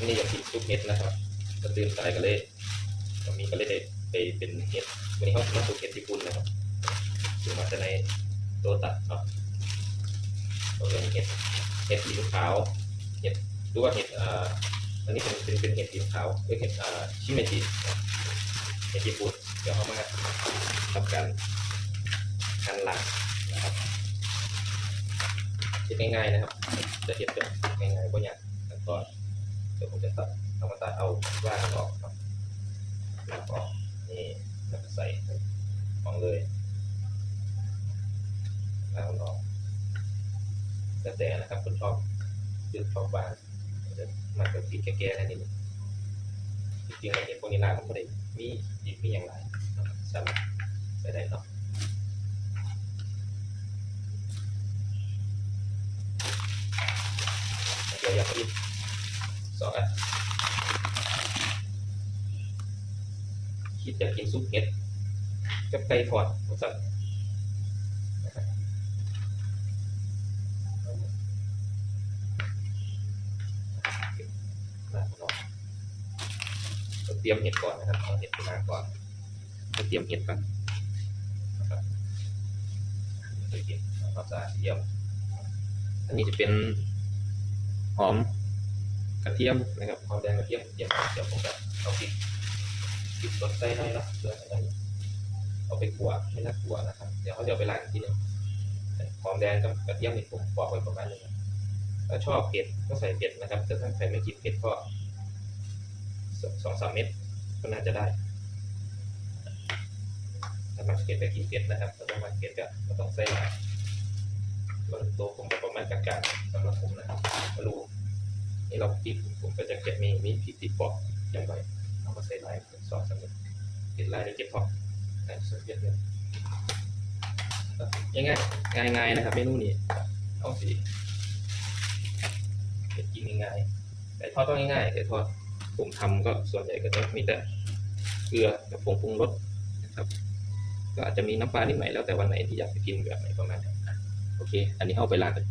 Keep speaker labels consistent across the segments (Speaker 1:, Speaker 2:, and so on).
Speaker 1: วันนี้อยากกินซุปเห็ดนะครับก็ตื่นสายก็เลยวันนี้ก็เลยได้ไปเป็นเห็ดวันนี้เขามาซุปเห็ดญี่ปุ่นนะครับคือมาจะในโตตัดเนาะก็เป็นเห็ดเห็ดสีขาวเห็ดหรือว่าเห็ดอ่าอันนี้เป็นเป็นเป็นเห็ดสีขาวหรือเห็ดอ่าชิเมจิเห็ดญี่ปุ่นเดี๋ยวเขามาทำการหั่นหลังนะครับเห็ดง่ายๆนะครับจะเห็ดแบบง่ายๆก็ยากขั้นตอน ดี๋ยวผมจะตัดเอามาตัดเอาว่างออกครับว่างออกนี่แล้วก็ใส่ของเลยว่างออกแล้วแต่นะครับคนชอบยืดชอบบางจะมันก็กินแก่ๆนั่นเองจริงๆแล้วเห็ดพวกนี้ร้านผมไม่ได้มีอีกมีอย่างไรนะครับสามารถใส่ได้เนาะเดี๋ยวอยากอีก สองอันคิดจะกินซุปเห็ดกับไก่ทอดผมสั่งนะครับลากเตรียมเห็ดก่อนนะครับเอาเห็ดไปล้าก่อนเตรียมเห็ดก่อนนะครับเคยกินความสะอาดเยี่ยมอันนี้จะเป็นหอม กระเทียมนะครับหอมแดงกระเทียมเทียมเดี๋ยวผมจะเอาพริกพริกสดใส่หน่อยเนะเพื่อให้เอาไปขัวไม่น่าขั่วนะครับ เดี๋ยวเขาจะไปล้างอีกทีหนึงหอมแดงกับกระเทียมนี่ผมปอกไว้ประมาณนึงถ้าชอบเผ็ดก็ใส่เผ็ดนะครับแต่ถ้าใครไม่กินเผ็ดก็สองสามเม็ดก็น่าจะได้ถ้ามาเผ็ดก็กินเผ็ดนะครับถ้าไม่มาเผ็ดก็ต้องใส่หลายส่วนตัวผมก็ประมาณกลางๆสำหรับผมนะครับไม่รู้ นี่เราปิดผมก็จะเก็บมีมีผิดติดปอกอย่างไรเอามาใส่ลายสองสามเม็ดติดลายในเก็บพอกแต่สุดเย็นเลยยังไงง่ายง่ายๆนะครับเมนูนี้เอาสิเก็บกินง่ายๆแต่ทอดต้องง่ายๆแต่ทอดผมทำก็ส่วนใหญ่ก็จะมีแต่เกลือกับผงปรุงรสนะครับ ก็อาจจะมีน้ำปลานิดหน่อยแล้วแต่วันไหนที่อยากจะกินแบบไหนประมาณนี้อะโอเค อันนี้เข้าไปล้างกัน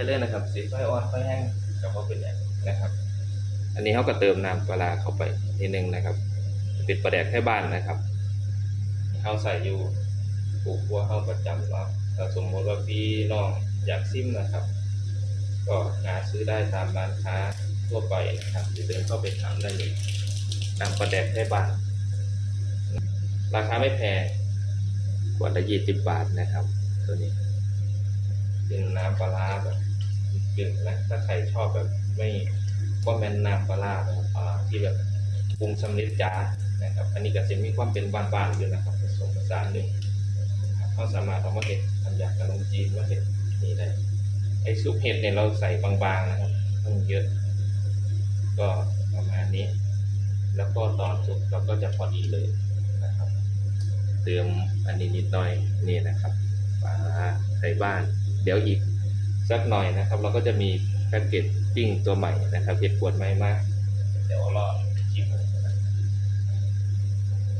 Speaker 1: ไฟใส่เลยนะครับสีไฟอ่อนไฟแห้งก็พอเป็นอย่างนะครับ อันนี้เขาก็เติมน้ำปลาเข้าไปนิดนึงนะครับเป็นปลาแดกให้บ้านนะครับเขาใส่อยู่ปลูกวัวเขาประจำเนาะถ้าสมมติว่าพี่น้องอยากซิมนะครับ ก็หาซื้อได้ตามร้านค้าทั่วไปนะครับหรือเดินเข้าไปถามได้เลยน้ำปลาแดกให้บ้าน ราคาไม่แพงขวดละยี่สิบบาทนะครับ ตัวนี้เป็นน้ำปลาร้าแบบ เป็นนะถ้าใครชอบแบบไม่ก็แมนน้ำปลาร้าแบบที่แบบปรุงสำเร็จจ้านะครับ อันนี้ก็จะมีความเป็นบ้านๆอยู่นะครับผสมผสานด้วยนะครับเขาสามารถเอามาเห็ดทำอย่างขนมจีนมาเห็ดนี่ได้ไอ้ซุปเห็ดเนี่ยเราใส่บางๆนะครับต้องเยอะ ก็ประมาณนี้ แล้วก็ตอนสุกเราก็จะพอดีเลยนะครับ เติมอันนี้นิดหน่อยนี่นะครับปลาไทยบ้าน เดี๋ยวอีก สักหน่อยนะครับ เราก็จะมีแพ็กเกจจิ้งตัวใหม่นะครับเห็ดขวดใหม่มากเดี๋ยวรอชิม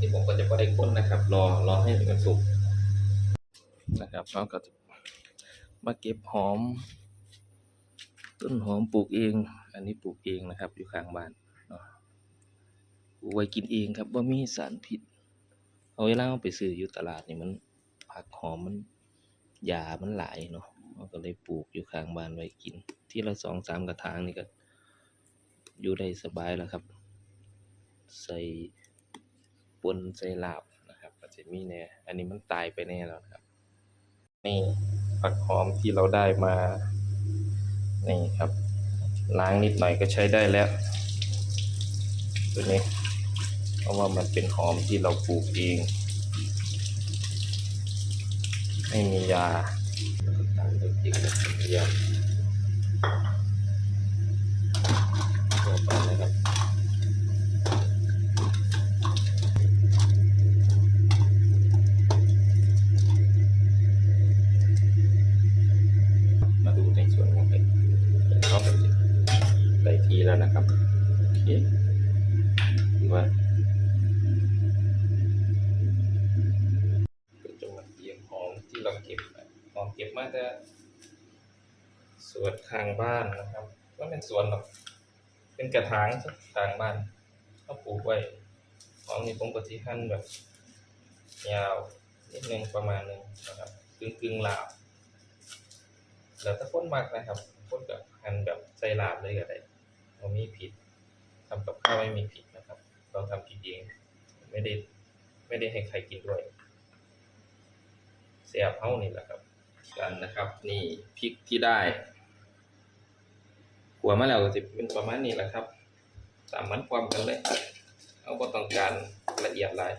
Speaker 1: นี่ผมก็จะไม่ได้ค้นนะครับ รอรอให้มันสุกนะครับเราก็จะมาเก็บหอม ต้นหอมปลูกเอง อันนี้ปลูกเองนะครับ อยู่ข้างบ้านปลูกไว้กินเองครับว่ามีสารพิษเอาเวลาไปซื้ออยู่ตลาดนี่มันผักหอมมันยามันหลายเนาะ เราก็เลยปลูกอยู่ข้างบ้านไว้กิน ที่ละสองสามกระถางนี่ก็ อยู่ได้สบายแล้วครับ ใส่ปนใส่ลาบนะครับก็จะมีแน่อันนี้มันตายไปแน่แล้วครับ นี่ผักหอมที่เราได้มา นี่ครับ ล้างนิดหน่อยก็ใช้ได้แล้วตัวนี้ เพราะว่ามันเป็นหอมที่เราปลูกเอง ไม่มียา น้ำพริกยำตัวไปนะครับมาดูในส่วนของเป็ดเขาเป็ลได้ทีแล้วนะครับ โอเคว่า สวนข้างบ้านนะครับว่าเป็นสวนหรอกเป็นกระถางสักกลางบ้านเขาปลูกไว้หอมนี่ผมก็ที่หั่นแบบ ยาวนิดนึงประมาณนึงนะครับกึ่งกึ่งลาบแล้วถ้าคนมักนะครับคนกับหั่นแบบใส่ลาบเลยก็ได้เรามีผิดทำกับข้าวไม่มีผิดนะครับเราทำกินเองไม่ได้ไม่ได้ให้ใครกินด้วยเสียบเฮ้านี่แหละครับ กันนะครับ นี่พริกที่ได้ หัวมาแล้วก็จะเป็นประมาณนี้แหละครับสามมันความกันเลย เอาก็ต้องการละเอียดหลาย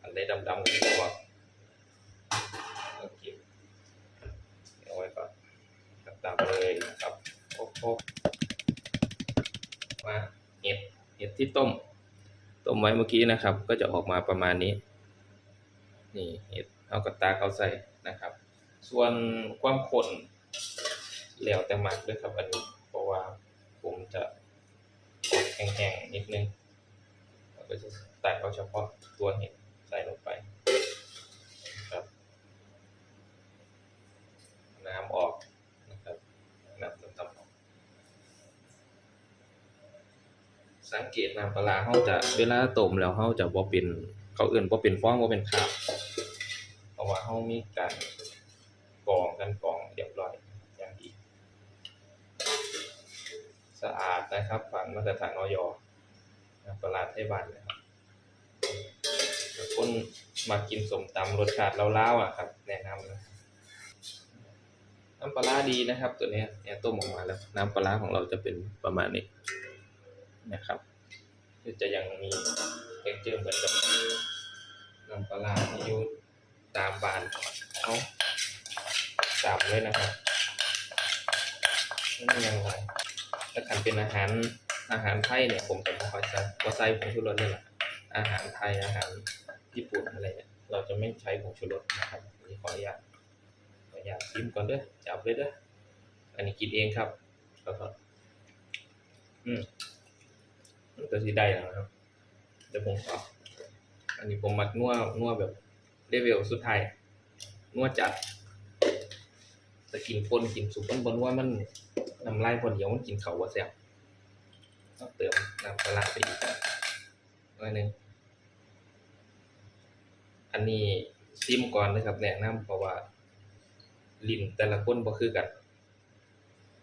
Speaker 1: อันใดดำๆก็จะบอกโอเคเอาไว้ก่อนตัดตามเลยนะครับโคกๆมาเห็ดเห็ดที่ต้ม ต้มไว้เมื่อกี้นะครับ ก็จะออกมาประมาณนี้ นี่เห็ดเอากระตาเอาใส่นะครับ ส่วนความข้น แล้วแต่มักด้วยครับอันนี้เพราะว่าผมจะแห้งๆนิดนึงเราก็จะตัดเอาเฉพาะตัวเห็ดใส่ลงไปครับน้ำออกนะครับน้ำต่ำๆออกสังเกตน้ำปลาร้าเขาจะเวลาต้มแล้วเขาจะบ่เป็นเขาเอื่นบ่เป็นฟองบ่เป็นคราบเพราะว่าเขามีการกรองกันกรองเรียบร้อยอย่างดี สะอาดนะครับผ่านมาตรฐานออยน้ำปลาร้าไทยบ้านนะครับถ้าคนมากินสมตำรสชาติเล้าๆอะครับ แนะนำนะน้ำปลาร้าดีนะครับ ตัวนี้เนี่ยต้มออกมาแล้ว น้ำปลาร้าของเราจะเป็นประมาณนี้นะครับจะยังมีเท็กเจอร์เหมือนกับน้ำปลาร้าที่อยู่ตามบานเขาตามเลยนะครับไม่มีอะไรถ้าขันเป็นอาหารอาหารไทยเนี่ยผมจะไม่ค่อยใส่ก็ใส่ผงชูรสนี่แหละอาหารไทยอาหารญี่ปุ่นอะไรเนี่ยเราจะไม่ใช้ผงชูรสนะครับนี่ขออนุญาตขออนุญาตชิมก่อนเด้อจับเลยเด้ออันนี้กินเองครับแล้วก็อืมมันก็สิได้แล้วครับเดี๋ยวผมขออันนี้ผมมักนัวนัวแบบเลเวลสุดท้ายนัวจัด แต่กินปนกินสุกมันบนว่ามันน้ำลายพอเดียวมันกินเขาว่าแซ่บต้องเติมน้ำปลาร้าไปอีกหน่อยนึงอันนี้ซิมก่อนนะครับ แนะนำเพราะว่าลิ้นแต่ละคนบ่คือกัน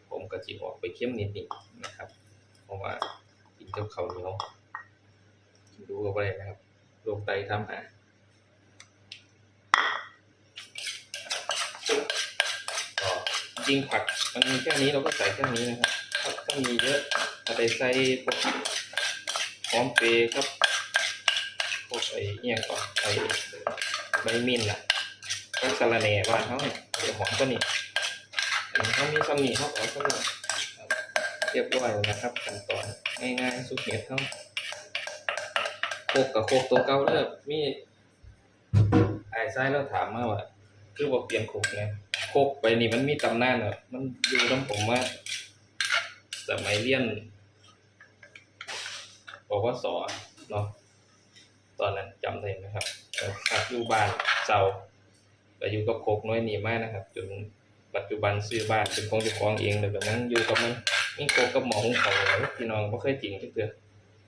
Speaker 1: ผมก็สิออกไปเข้มนิดๆนะครับ เพราะว่ากินกับข้าเหนียวดูเอาไปนะครับโรคไตทำหาก็ จริงผักมันมีแค่นี้เราก็ใส่แค่นี้นะครับถ้าถ้ามีเยอะถ้าไปใส่พวกหอมเปรย์ครับพวกไอ้เอี่ยงก่อนไอ้ใบมินล่ะก็สะระแหน่บ้านเขาเนี่ยเดี๋ยวหอมก็นี่เขามีซัมนี่เขาเอาซัมนี่เรียบร้อยนะครับขั้นตอนง่ายๆสุดเห็ดเท่าโคกกับโคกตัวเก่าเลิกมีไอ้ไส้เราถามมาว่าคือบอกเปลี่ยนโคกไงโคกไปนี่มันมีตำนานอะมันอยู่น้ำผมว่าสมัยเรียนปวสเนาะตอนนั้นจำได้ไหมครับครับอยู่บ้านเสาก็อยู่กับโคกน้อยนี่มากนะครับจนปัจจุบันซื้อบ้านเป็นของเจ้าของเองเลยแบบนั้นอยู่กับมันมีโคกกับหมอหุงเขาวพี่น้องบ่เคยจริงจักเทื่อ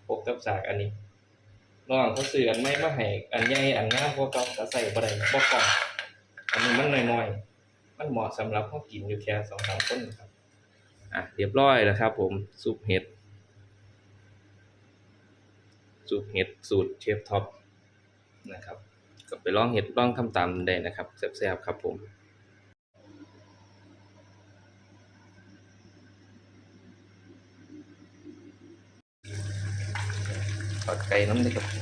Speaker 1: โคกกับสากอันนี้น้องเขาซื้ออันใหม่มาให้อันใหญ่อันงามกว่าเก่าก็ใส่บ่ได้บ่กล้องอันนี้มันน้อยๆ มันเหมาะสำหรับเฮากินอยู่แค่2-3คนนะครับ อะเรียบร้อยแล้วครับ ผมซุปเห็ดซุปเห็ดสูตรเชฟท็อปนะครับ ก็ไปลองเห็ดลองทำตามได้นะครับแซ่บๆครับผมทอดไก่น้ำนี่ครับ